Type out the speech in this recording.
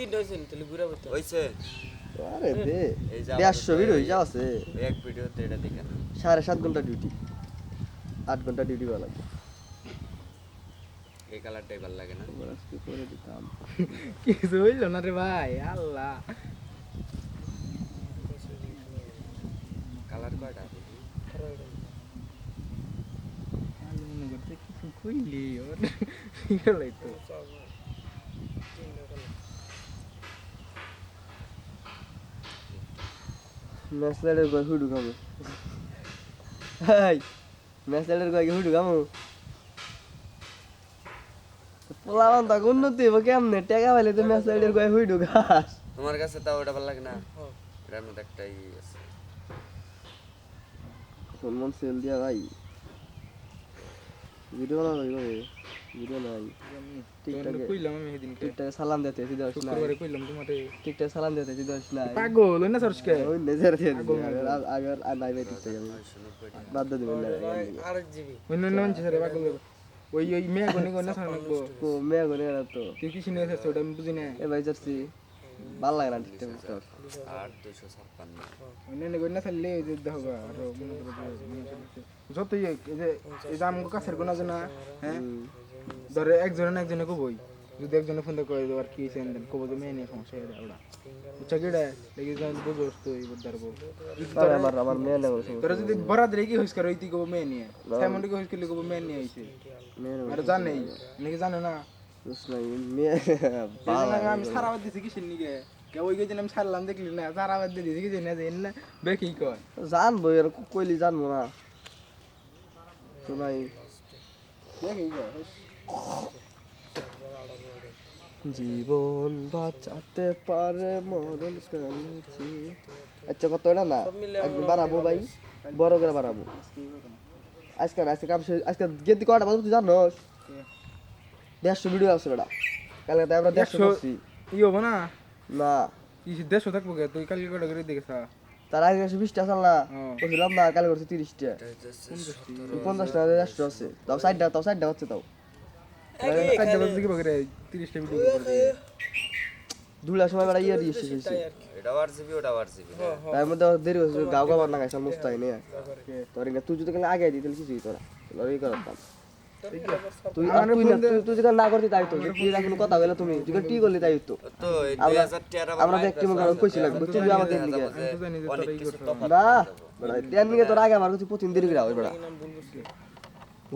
হইছে আরে দেড়শো এক ভিডিওতে এটা দেখেন সাড়ে সাত ঘণ্টা ডিউটি আট ঘণ্টা ডিউটি করা লাগবে এই কালারটাই ভালো লাগে না। আজকে করে দিতাম। কিছু হইল না রে ভাই আল্লাহ। কালার কয়টা? কিছু কইলি ওর। তো ম্যাচ লাইডের কয় হুডু খাব হাই ম্যাচ লাইডের কয় হুডু খাব পোলাবান তাকে উন্নতি হইব কেমনে? টেকা পাইলে তো ম্যাচ লাইডের কয় হুডু ঘাস তোমার কাছে তাও ওটা ভালো লাগে না? এটার মধ্যে একটা ই আছে সম্মান সেল দিয়া ভাই। ভিডিও বানাবো ভিডিও নাই কইলাম আমি সেদিনকে। টিকটকে সালাম দিতে দিতে না শুক্রবারে কইলাম তোমারে। টিকটকে সালাম দিতে দিতে না পাগল না সরসকে? ওই নেজার দিয়ে আগের আগের আর নাই ভাই টিকটকে বাদ দিয়ে দিবেন না অন্য অন্য মানুষ রে পাগল। ওই ওই মেয়ে গনি গনি সারা কো মেয়া গনে না তো। তুই কি শুনে এসেছিস ওটা আমি বুঝি না। এ ভাই জার্সি ভালো লাগে না টিকটক তোর আট দুশো ছাপ্পান্ন। অন্য অন্য গনি সারলে ওই যে দেখো গা, আরও করো যে মানুষের কাছে। যত এই যে এই যে আমগো কাছের গোনা জানা হ্যাঁ? ধরে একজনে না একজনে কবই যদি একজনে ফোন করে আর কি হয়েছে দেন। কবো যে মেয়ে নিয়ে সমস্যা যায় ওরা বুঝছা কিডা লেগে যান বুঝোস তুই বুঝদার বউ আরে আমার আমার মেয়ে না তোরা যদি বরাদ রেখে হইস করে ওইতি কবো মেয়ে নিয়ে। সাইমন রেখে হইস করলে কবো মেয়ে নিয়ে আইছে আর জানেই নাকি জানে না? এই আমি- সারাবাদ দিছি কিসের নিকে ওই গেছিলাম আমি সারলাম দেখলি না? সারাবাদ দিয়ে দিছি কিছু না যে না বেকি কয়? জানব আর কইলি জানব না। তো নাই বেকি কয়? জীবন বাঁচাতে পারে মরণ কাছে আচ্ছা কত এটা না? বাড়াবো ভাই। বড় করে বাড়াবো আজকে আজকে কাম আজকে গেদি কটা বাজে তুই জানোস? দেড়শো ভিডিও আছে বেটা। কালকে তাই আমরা দেড়শো? করছি। ই হব না? না। দেড়শো থাকব কে? তুই কালকে কটা করে দেখেছা? তার আগে একশো বিশটা আছে না। বলছিলাম না কালকে করছে তিরিশটা। পঞ্চাশটা দেড়শো আছে। তাও ষাটটা তাও ষাটটা হচ্ছে তাও। চারটে বাজে কি বকরে তিরিশটা ভিডিও দুলার সময় বেড়া ইয়ে দিয়ে হয়েছে এটা আর ওটা আর তার মধ্যে দেরি হয়েছে গাও গাবার না গাইছে মুস্তাই নিয়ে। তোর ইঙ্গা তুই যদি কালে আগে দিতে কিছুই তোরা। লড়াই করতাম তুই তুই না তুই তুই যদি না করতি তাই তো। তুই এখন কথা বলে তুমি তুই টি করলি তাই তো। দুই আমরা দেখ কেমন করে কইছিলাম তুই আমাদের দিকে। অনেক কিছু তফাৎ না বেড়া দেন নিয়ে তোর আগে আমার কাছে প্রতিদিন দেরি করে হয় বেড়া।